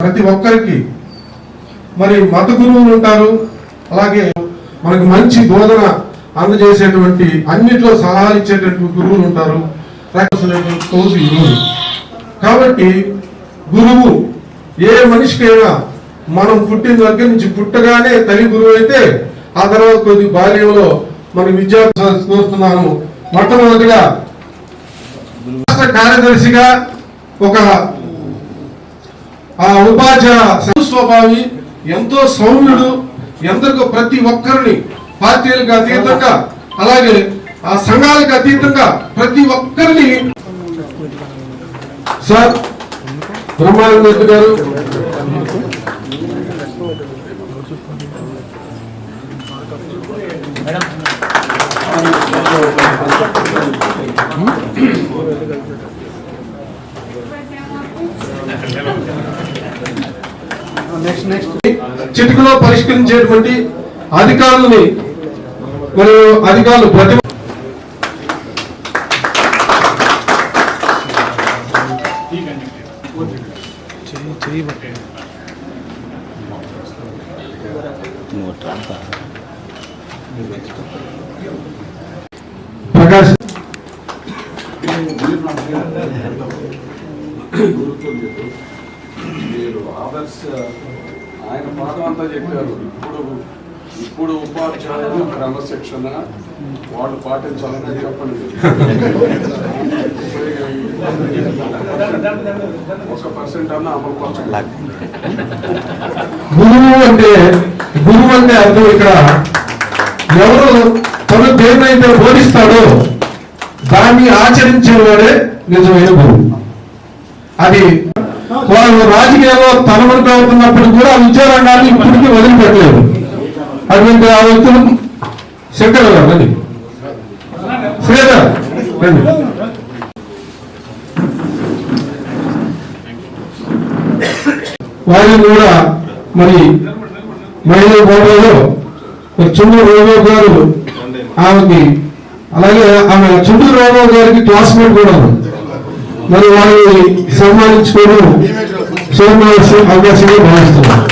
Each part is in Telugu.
ప్రతి ఒక్కరికి మరి మత గురువులు ఉంటారు. అలాగే మనకి మంచి బోధన అందజేసేటువంటి అన్నిట్లో సలహాలు ఇచ్చేటటువంటి గురువులు ఉంటారు. రావాల్సినటువంటి గురువు కాబట్టి గురువు ఏ మనిషికైనా మనం పుట్టిన దగ్గర నుంచి పుట్టగానే తల్లి గురువు అయితే ఆ తర్వాత కొద్ది బాల్యంలో మన విద్యార్థి కోరుతున్నాను మొట్టమొదటిగా రాష్ట్ర కార్యదర్శిగా ఒక ఆ ఉపాధ్యాయ స్వభావి ఎంతో సౌమ్యుడు ఎందరికో ప్రతి ఒక్కరిని పార్టీలకు అతీతంగా అలాగే ఆ సంఘాలకు అతీతంగా ప్రతి ఒక్కరిని సార్ బ్రహ్మానంద రెడ్డి గారు చిటికలో పరిష్కరించేటువంటి అధికారులని మరియు అధికారులు ప్రతి ప్రకాశ్ మీరు ఆదర్శ ఆయన పాఠం అంతా చెప్పారు. ఇప్పుడు ఇప్పుడు ఉపాధ్యాయులు క్రమశిక్షణ వాళ్ళు పాటించాలని చెప్పండి. ఒక పర్సెంట్ అన్న అమలు గురువు అంటే గురువు అంటే అర్థం ఇక్కడ. ఎవరు తను దేన్నైతే బోధిస్తాడో దాన్ని ఆచరించేవాడే నిజమైన గురువు. అది వాళ్ళు రాజకీయాల్లో తలమునక అవుతున్నప్పుడు కూడా ఆ విద్యారంగాన్ని ఇప్పటికీ వదిలిపెట్టలేదు. అటువంటి ఆ వ్యక్తులు శంకర్ గారు అది శ్రీధర్ రండి. వారిని కూడా మరి మహిళా గోడలో చుండూరు రాఘవ్ గారు ఆమెకి అలాగే ఆమె చుండూరు రాఘవ్ గారికి క్లాస్మేట్ కూడా ఉంది. మరి వారిని సన్మానించుకోవడం సోమవారం అవకాశంగా భావిస్తున్నాం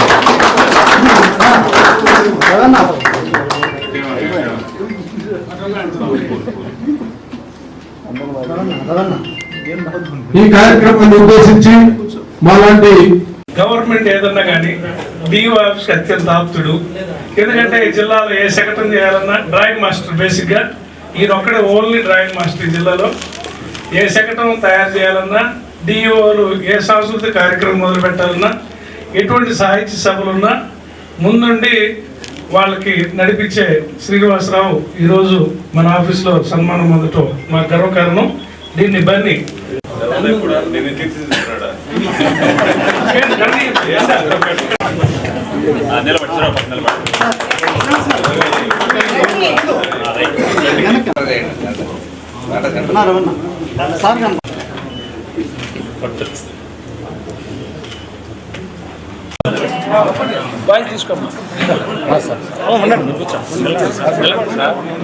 ఈ కార్యక్రమాన్ని ఉద్దేశించి మాలాంటి గవర్నమెంట్ ఏదన్నా కానీ డిఓ ఆఫీస్ అత్యంత ఆప్తుడు ఎందుకంటే ఈ జిల్లాలో ఏ శకటం చేయాలన్నా డ్రాయింగ్ మాస్టర్ బేసిక్గా ఈయన ఒక్కడే ఓన్లీ డ్రాయింగ్ మాస్టర్ ఈ జిల్లాలో. ఏ శకటం తయారు చేయాలన్నా డిఓలు ఏ సాంస్కృతిక కార్యక్రమం మొదలు పెట్టాలన్నా ఎటువంటి సాహిత్య సభలున్నా ముందుండి వాళ్ళకి నడిపించే శ్రీనివాసరావు ఈరోజు మన ఆఫీస్లో సన్మానం పొందటం మా గర్వకారణం దీన్ని బన్ని.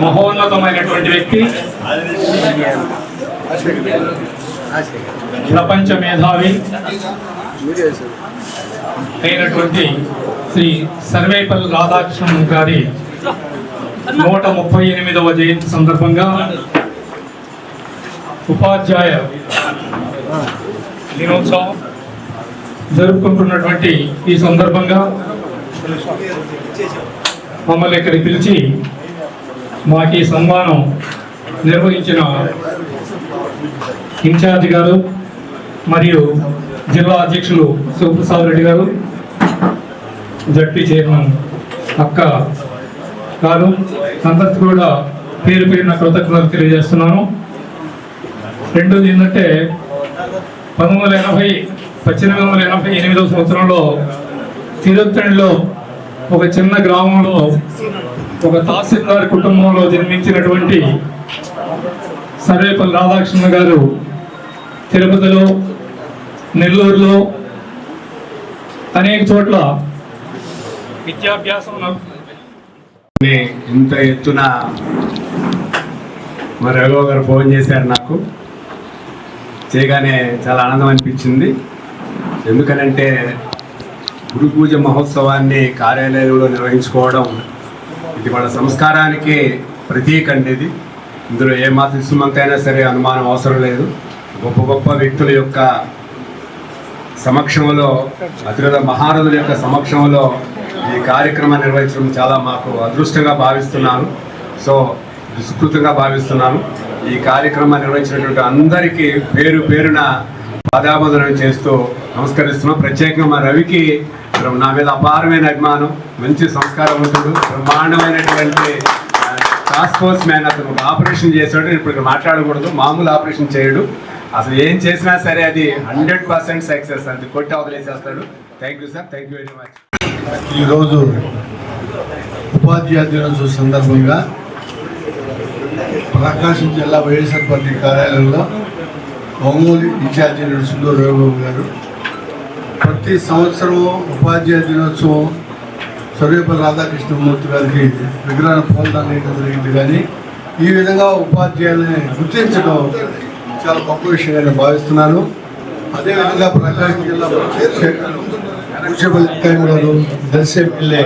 మహోన్నతమైనటువంటి వ్యక్తి. ప్రపంచ మేధావి. అయినటువంటి శ్రీ సర్వేపల్లి రాధాకృష్ణన్ గారి నూట ముప్పై ఎనిమిదవ జయంతి సందర్భంగా ఉపాధ్యాయ దినోత్సవం జరుపుకుంటున్నటువంటి ఈ సందర్భంగా మమ్మల్ని ఇక్కడికి పిలిచి మాకు ఈ సన్మానం నిర్వహించిన ఇన్ఛార్జ్ గారు మరియు జిల్లా అధ్యక్షులు శివప్రసాద్ రెడ్డి గారు జడ్పీ చైర్మన్ అక్క గారు అందరికి కూడా పేరు పేరున కృతజ్ఞతలు తెలియజేస్తున్నాను. రెండోది ఏంటంటే పంతొమ్మిది వందల ఎనభై పద్దెనిమిది వందల ఎనభై ఎనిమిదవ సంవత్సరంలో తిరుత్తణిలో ఒక చిన్న గ్రామంలో ఒక తహసీల్దార్ కుటుంబంలో జన్మించినటువంటి సర్వేపల్లి రాధాకృష్ణ గారు తిరుపతిలో నెల్లూరులో అనేక చోట్ల విద్యాభ్యాసం ఇంత ఎత్తున మరి రఘువ గారు ఫోన్ చేశారు నాకు. చేయగానే చాలా ఆనందం అనిపించింది. ఎందుకనంటే గురు పూజ మహోత్సవాన్ని కార్యాలయంలో నిర్వహించుకోవడం ఇది మన సంస్కారానికి ప్రతీక అండి ఇది ఇందులో ఏ మాత్రం సరే అనుమానం అవసరం లేదు. గొప్ప గొప్ప వ్యక్తుల యొక్క సమక్షంలో అతిరథ మహారథుల యొక్క సమక్షంలో ఈ కార్యక్రమాన్ని నిర్వహించడం చాలా మాకు అదృష్టంగా భావిస్తున్నాను. సో ఇది భావిస్తున్నాను. ఈ కార్యక్రమాన్ని నిర్వహించినటువంటి అందరికీ పేరు పేరున పాదాబంధనం చేస్తూ నమస్కరిస్తున్నాం. ప్రత్యేకంగా మా రవికి నా మీద అపారమైన అభిమానం మంచి సంస్కారవంతుడు బ్రహ్మాండమైనటువంటి టాస్క్ ఫోర్స్ మ్యాన్ అతను ఆపరేషన్ చేసాడు ఇప్పుడు ఇక్కడ మాట్లాడకూడదు. మామూలు ఆపరేషన్ చేయడు. అసలు ఏం చేసినా సరే అది హండ్రెడ్ పర్సెంట్ సక్సెస్ అది కొట్టి అవతలేసేస్తాడు thank you sir thank you very much ఈరోజు ఉపాధ్యాయ దినోత్సవ సందర్భంగా ప్రకాశం జిల్లా వైఎస్ఆర్ పార్టీ కార్యాలయంలో ఒంగోలు ఇన్ఛార్జి సుందర రఘుబాబు గారు. ప్రతి సంవత్సరము ఉపాధ్యాయ దినోత్సవం సర్వేపల్లి రాధాకృష్ణమూర్తి గారికి విగ్రహాన్ని పొందడం జరిగింది. కానీ ఈ విధంగా ఉపాధ్యాయులని గుర్తించడం చాలా గొప్ప విషయంగా నేను భావిస్తున్నాను. అదేవిధంగా ప్రకాశం జిల్లా పూజపల్లి గారు దర్శ ఎమ్మెల్యే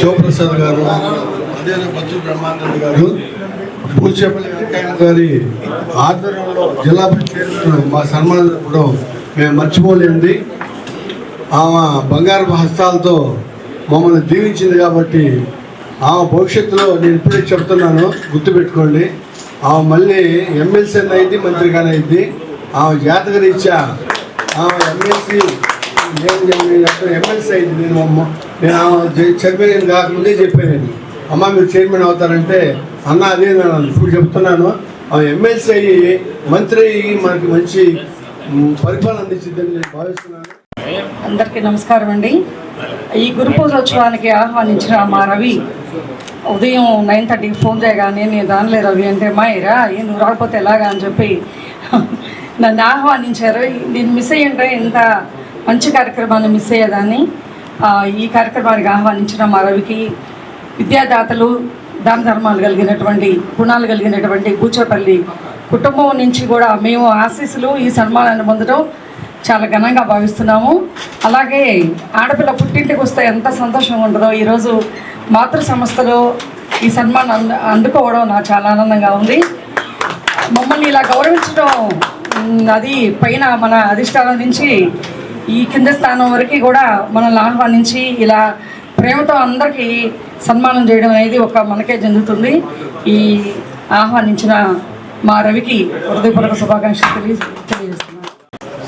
శివప్రసాద్ గారు అదేవిధంగా బచ్చు బ్రహ్మానంద గారు పూచేపల్లి వెంకయ్య గారి ఆధ్వర్యంలో జిల్లా మా సన్మానం మేము మర్చిపోలేంది ఆమె బంగారు హస్తాలతో మమ్మల్ని దీవించింది కాబట్టి ఆమె భవిష్యత్తులో నేను ఇప్పుడే చెప్తున్నాను గుర్తుపెట్టుకోండి. ఆమె మళ్ళీ ఎమ్మెల్సీ అయింది మంత్రిగానే అయింది. ఆమె జాతకరీత్యా ఆమె ఎమ్మెల్సీ నేను ఎమ్మెల్సీ అయింది. నేను అమ్మ నేను ఆమె చనిపోయిన కాకముందే చెప్పాను అమ్మ మీరు చైర్మన్ అవుతారంటే అన్న అదే నేను ఇప్పుడు చెప్తున్నాను. ఆమె ఎమ్మెల్సీ అయ్యి మంత్రి అయ్యి మనకి మంచి పరిపాలన అందించిందని నేను భావిస్తున్నాను. అందరికీ నమస్కారం అండి. ఈ గురు పూజోత్సవానికి ఆహ్వానించిన మా రవి ఉదయం నైన్ థర్టీకి ఫోన్ చేయగానే నేను దానిలే రవి అంటే మా ఇరా నువ్వు రాకపోతే ఎలాగా? అని చెప్పి నన్ను ఆహ్వానించారు. నేను మిస్ అయ్యంటే ఇంత మంచి కార్యక్రమాన్ని మిస్ అయ్యేదాన్ని. ఈ కార్యక్రమానికి ఆహ్వానించిన మా రవికి విద్యాదాతలు దాన ధర్మాలు కలిగినటువంటి గుణాలు కలిగినటువంటి కూచోపల్లి కుటుంబం నుంచి కూడా మేము ఆశీస్సులు ఈ సన్మానాన్ని పొందడం చాలా ఘనంగా భావిస్తున్నాము. అలాగే ఆడపిల్ల పుట్టింటికి వస్తే ఎంత సంతోషంగా ఉంటుందో ఈరోజు మాతృ సంస్థలో ఈ సన్మానం అందు అందుకోవడం నాకు చాలా ఆనందంగా ఉంది. మమ్మల్ని ఇలా గౌరవించడం అది పైన మన అధిష్టానం నుంచి ఈ కింద స్థానం వరకు కూడా మనల్ని ఆహ్వానించి ఇలా ప్రేమతో అందరికీ సన్మానం చేయడం అనేది ఒక మనకే జరుగుతుంది ఈ ఆహ్వానించిన మా రవికి హృదయపూర్వక శుభాకాంక్షలు తెలియ తెలియజేస్తున్నాను.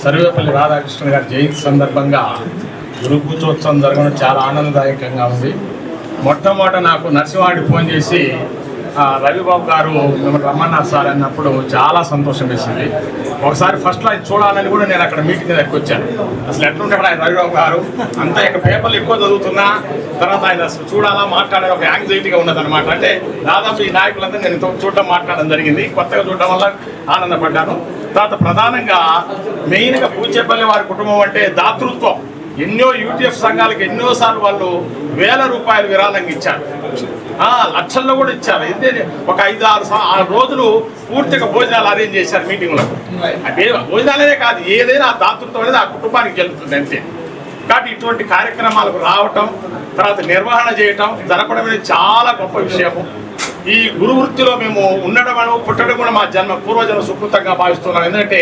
సర్వేపల్లి రాధాకృష్ణ గారి జయంతి సందర్భంగా గురు పూజోత్సవం జరగడం చాలా ఆనందదాయకంగా ఉంది. మొట్టమొదట నాకు నర్సివాడి ఫోన్ చేసి రవిబాబు గారు మిమ్మల్ని రమ్మన్నారు సార్ అన్నప్పుడు చాలా సంతోషం వేసింది. ఒకసారి ఫస్ట్లో ఆయన చూడాలని కూడా నేను అక్కడ మీటింగ్ దగ్గరికి వచ్చాను. అసలు ఎట్లుంటాడు ఆయన రవిబాబు గారు? అంతా ఇక పేపర్లు ఎక్కువ చదువుతున్నా తర్వాత ఆయన అసలు చూడాలా మాట్లాడే ఒక యాంగ్జైటీగా ఉన్నదన్నమాట. అంటే దాదాపు ఈ నాయకులంతా నేను ఇంత చూడడం మాట్లాడడం జరిగింది. కొత్తగా చూడడం వల్ల ఆనందపడ్డాను. తర్వాత ప్రధానంగా మెయిన్గా పూచేపల్లి వారి కుటుంబం అంటే దాతృత్వం. ఎన్నో యూటీఎఫ్ సంఘాలకు ఎన్నోసార్లు వాళ్ళు వేల రూపాయలు విరాళంగా ఇచ్చారు. లక్షల్లో కూడా ఇచ్చారు. ఎందుకంటే ఒక ఐదు ఆరు సా- ఆరు రోజులు పూర్తిగా భోజనాలు అరేంజ్ చేశారు మీటింగ్లో అదే భోజనాలనే కాదు ఏదైనా ఆ దాతృత్వం అనేది ఆ కుటుంబానికి చెల్లుతుంది అంతే. కాబట్టి ఇటువంటి కార్యక్రమాలకు రావటం తర్వాత నిర్వహణ చేయటం జరపడం అనేది చాలా గొప్ప విషయము ఈ గురు వృత్తిలో మేము ఉండడం అను పుట్టడం కూడా మా జన్మ పూర్వజన్మ సుకృతంగా భావిస్తున్నాం. ఎందుకంటే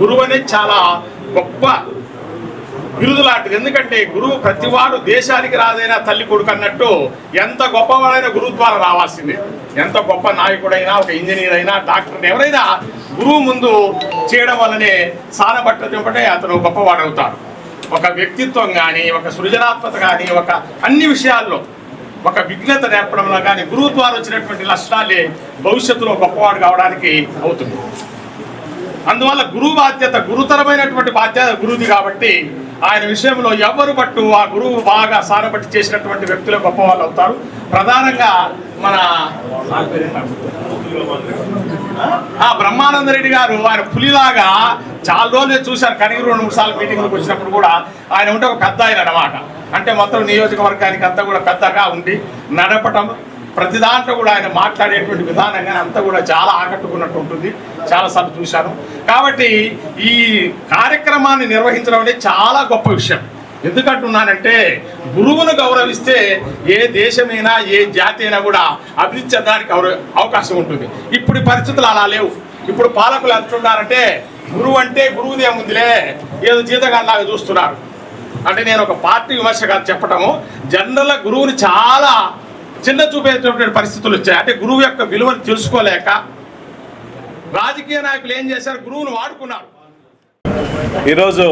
గురువు అనేది చాలా గొప్ప బిరుదు లాంటిది ఎందుకంటే గురువు ప్రతివాడు దేశానికి రాదైనా తల్లి కొడుకు అన్నట్టు ఎంత గొప్పవాడైనా గురువు ద్వారా రావాల్సిందే. ఎంత గొప్ప నాయకుడైనా ఒక ఇంజనీర్ అయినా డాక్టర్ ఎవరైనా గురువు ముందు చేయడం వల్లనే సానబట్టంటే అతను గొప్పవాడవుతాడు. ఒక వ్యక్తిత్వం కానీ ఒక సృజనాత్మక కానీ ఒక అన్ని విషయాల్లో ఒక విఘ్నత నేర్పడంలో కానీ గురువు ద్వారా వచ్చినటువంటి లక్షణాలే భవిష్యత్తులో గొప్పవాడు కావడానికి అవుతుంది. అందువల్ల గురువు బాధ్యత గురుతరమైనటువంటి బాధ్యత గురువుది కాబట్టి ఆయన విషయంలో ఎవరు పట్టు ఆ గురువు బాగా సారపట్టి చేసినటువంటి వ్యక్తులు గొప్ప వాళ్ళు అవుతారు. ప్రధానంగా మన ఆ బ్రహ్మానంద రెడ్డి గారు ఆయన పులిలాగా చాలా రోజులు చూశారు. కనీసం రెండు మూడు సార్లు మీటింగ్లకు వచ్చినప్పుడు కూడా ఆయన ఉంటే ఒక పెద్ద ఆయన అన్నమాట. అంటే మొత్తం నియోజకవర్గానికి అంతా కూడా పెద్దగా ఉండి నడపటం ప్రతి దాంట్లో కూడా ఆయన మాట్లాడేటువంటి విధానం కానీ అంతా కూడా చాలా ఆకట్టుకున్నట్టు ఉంటుంది. చాలాసార్లు చూశాను. కాబట్టి ఈ కార్యక్రమాన్ని నిర్వహించడం అనేది చాలా గొప్ప విషయం. ఎందుకంటున్నానంటే గురువును గౌరవిస్తే ఏ దేశమైనా ఏ జాతి అయినా కూడా అభివృద్ధి చెందడానికి అవకాశం ఉంటుంది. ఇప్పుడు పరిస్థితులు అలా లేవు. ఇప్పుడు పాలకులు అంటున్నారంటే గురువు అంటే గురువుదేముందిలే ఏదో జీతగాల్లాగా చూస్తున్నారు. అంటే నేను ఒక పార్టీ విమర్శగా చెప్పటము జనరల్గా గురువుని చాలా చిన్న చూపేటటువంటి పరిస్థితులు వచ్చాయి. అంటే గురువు యొక్క విలువను తెలుసుకోలేక రాజకీయ నాయకులు ఏం చేశారు? గురువును వాడుకున్నారు. ఈరోజు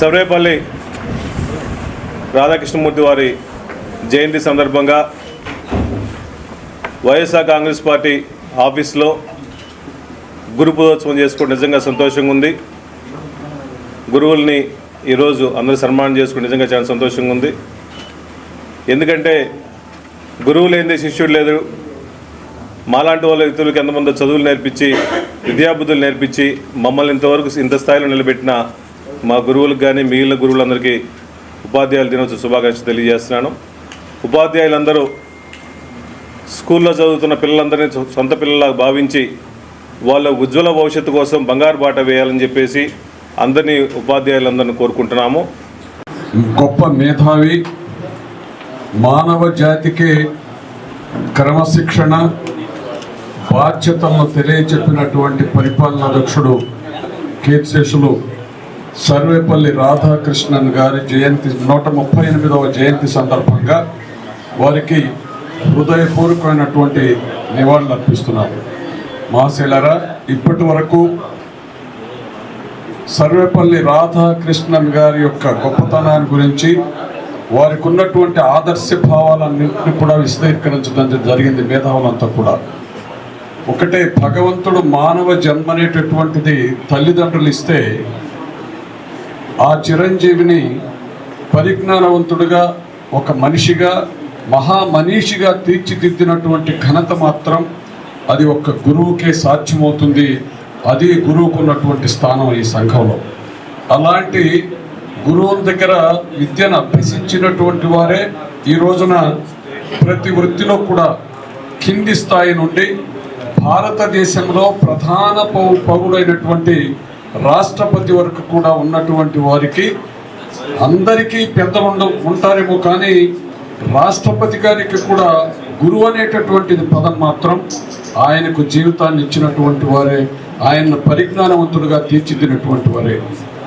సర్వేపల్లి రాధాకృష్ణమూర్తి వారి జయంతి సందర్భంగా వైఎస్ఆర్ కాంగ్రెస్ పార్టీ ఆఫీస్లో గురు పూజోత్సవం చేసుకోవడం నిజంగా సంతోషంగా ఉంది. గురువుల్ని ఈరోజు అందరూ సన్మానం చేసుకుని నిజంగా చాలా సంతోషంగా ఉంది. ఎందుకంటే గురువు లేనిదే శిష్యుడు లేదు. మాలాంటి వాళ్ళ వ్యక్తులకు ఎంతమంది చదువులు నేర్పించి విద్యాబుద్ధులు నేర్పించి మమ్మల్ని ఇంతవరకు ఇంత స్థాయిలో నిలబెట్టిన మా గురువులకు కానీ మిగిలిన గురువులందరికీ ఉపాధ్యాయుల దినోత్సవ శుభాకాంక్షలు తెలియజేస్తున్నాను. ఉపాధ్యాయులందరూ స్కూల్లో చదువుతున్న పిల్లలందరినీ సొంత పిల్లలాగా భావించి వాళ్ళ ఉజ్వల భవిష్యత్తు కోసం బంగారు బాట వేయాలని చెప్పేసి అందరినీ ఉపాధ్యాయులందరినీ కోరుకుంటున్నాము. గొప్ప మేధావి మానవ జాతికి క్రమశిక్షణ బాధ్యతలను తెలియచెప్పినటువంటి పరిపాలనాధ్యక్షుడు కీర్తిశేషులు సర్వేపల్లి రాధాకృష్ణన్ గారి జయంతి నూట ముప్పై ఎనిమిదవ జయంతి సందర్భంగా వారికి హృదయపూర్వకమైనటువంటి నివాళులు అర్పిస్తున్నారు మహాశైలరా ఇప్పటి వరకు సర్వేపల్లి రాధాకృష్ణన్ గారి యొక్క గొప్పతనాన్ని గురించి వారికి ఉన్నటువంటి ఆదర్శ భావాలన్నింటినీ కూడా విశదీకరించడం జరిగింది మేధావులంతా కూడా. ఒకటే భగవంతుడు మానవ జన్మనేటటువంటిది తల్లిదండ్రులు ఇస్తే ఆ చిరంజీవిని పరిజ్ఞానవంతుడిగా ఒక మనిషిగా మహామనీషిగా తీర్చిదిద్దినటువంటి ఘనత మాత్రం అది ఒక్క గురువుకే సాధ్యమవుతుంది. అది గురువుకున్నటువంటి స్థానం ఈ సంఘంలో. అలాంటి గురువుల దగ్గర విద్యను అభ్యసించినటువంటి వారే ఈ రోజున ప్రతి వృత్తిలో కూడా కింది స్థాయి నుండి భారతదేశంలో ప్రధాన పౌ- పౌరుడైనటువంటి రాష్ట్రపతి వరకు కూడా ఉన్నటువంటి వారికి అందరికీ పెద్ద ఉండ ఉంటారేమో కానీ రాష్ట్రపతి గారికి కూడా గురువు అనేటటువంటిది పదం మాత్రం ఆయనకు జీవితాన్ని ఇచ్చినటువంటి వారే ఆయన పరిజ్ఞానవంతుడుగా తీర్చిదినటువంటి వారే.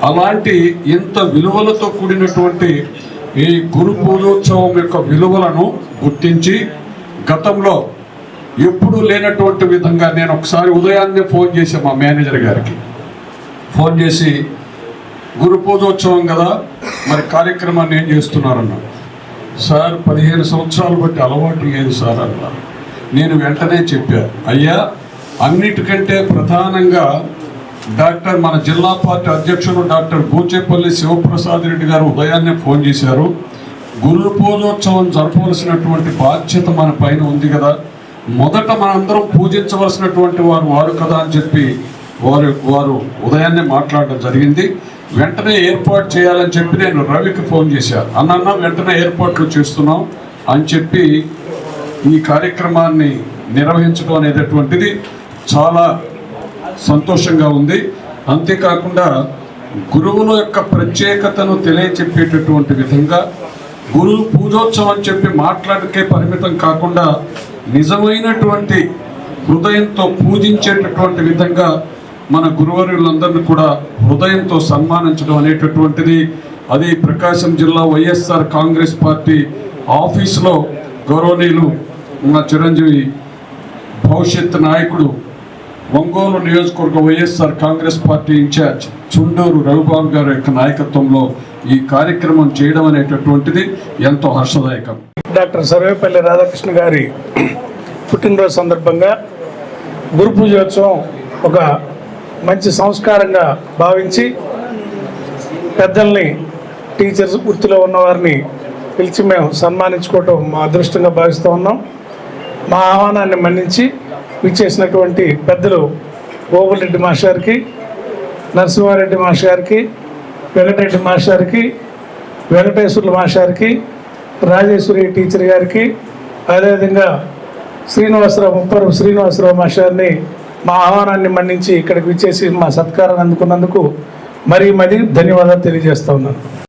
అలాంటి ఇంత విలువలతో కూడినటువంటి ఈ గురు పూజోత్సవం యొక్క విలువలను గుర్తించి గతంలో ఎప్పుడూ లేనటువంటి విధంగా నేను ఒకసారి ఉదయాన్నే ఫోన్ చేసి మా మేనేజర్ గారికి. ఫోన్ చేసి గురు పూజోత్సవం కదా మరి కార్యక్రమాన్ని ఏం చేస్తున్నారన్న? సార్ పదిహేను సంవత్సరాలు బట్టి అలవాటు లేదు సార్ అన్న నేను వెంటనే చెప్పాను అయ్యా అన్నిటికంటే ప్రధానంగా డాక్టర్ మన జిల్లా పార్టీ అధ్యక్షుడు డాక్టర్ గూచేపల్లి శివప్రసాద్ రెడ్డి గారు ఉదయాన్నే ఫోన్ చేశారు. గురు పూజోత్సవం జరపవలసినటువంటి బాధ్యత మన పైన ఉంది కదా. మొదట మనందరం పూజించవలసినటువంటి వారు వారు కదా అని చెప్పి వారు వారు ఉదయాన్నే మాట్లాడడం జరిగింది. వెంటనే ఏర్పాటు చేయాలని చెప్పి నేను రవికి ఫోన్ చేశాను. అన్న వెంటనే ఏర్పాట్లు చేస్తున్నాం అని చెప్పి ఈ కార్యక్రమాన్ని నిర్వహించడం అనేటటువంటిది చాలా సంతోషంగా ఉంది. అంతేకాకుండా గురువుల యొక్క ప్రత్యేకతను తెలియచెప్పేటటువంటి విధంగా గురు పూజోత్సవం అని చెప్పి మాట్లాడకే పరిమితం కాకుండా నిజమైనటువంటి హృదయంతో పూజించేటటువంటి విధంగా మన గురువర్యులందరినీ కూడా హృదయంతో సన్మానించడం అనేటటువంటిది అది ప్రకాశం జిల్లా వైఎస్ఆర్ కాంగ్రెస్ పార్టీ ఆఫీసులో గౌరవనీయులు మన చిరంజీవి భవిష్యత్ నాయకుడు ఒంగోలు నియోజకవర్గ YSR Congress party in charge Chunduru Raghubabu గారి యొక్క నాయకత్వంలో ఈ కార్యక్రమం చేయడం అనేటటువంటిది ఎంతో హర్షదాయకం. డాక్టర్ సర్వేపల్లి రాధాకృష్ణ గారి పుట్టినరోజు సందర్భంగా గురు పూజోత్సవం ఒక మంచి సంస్కారంగా భావించి పెద్దల్ని టీచర్స్ వృత్తిలో ఉన్నవారిని పిలిచి మేము సన్మానించుకోవటం మా అదృష్టంగా భావిస్తూ ఉన్నాం. మా ఆహ్వానాన్ని మన్నించి విచ్చేసినటువంటి పెద్దలు గోగులరెడ్డి మాస్టర్కి నరసింహారెడ్డి మాస్టర్కి వెంకటరెడ్డి మాస్టర్కి వెంకటేశ్వర్ల మాస్టర్ రాజేశ్వరి టీచర్ గారికి అదేవిధంగా శ్రీనివాసరావు ముప్పరు శ్రీనివాసరావు మాస్టర్ని మా ఆహ్వానాన్ని మన్నించి ఇక్కడికి విచ్చేసి మా సత్కారాన్ని అందుకున్నందుకు మరి మరి ధన్యవాదాలు తెలియజేస్తా ఉన్నాను.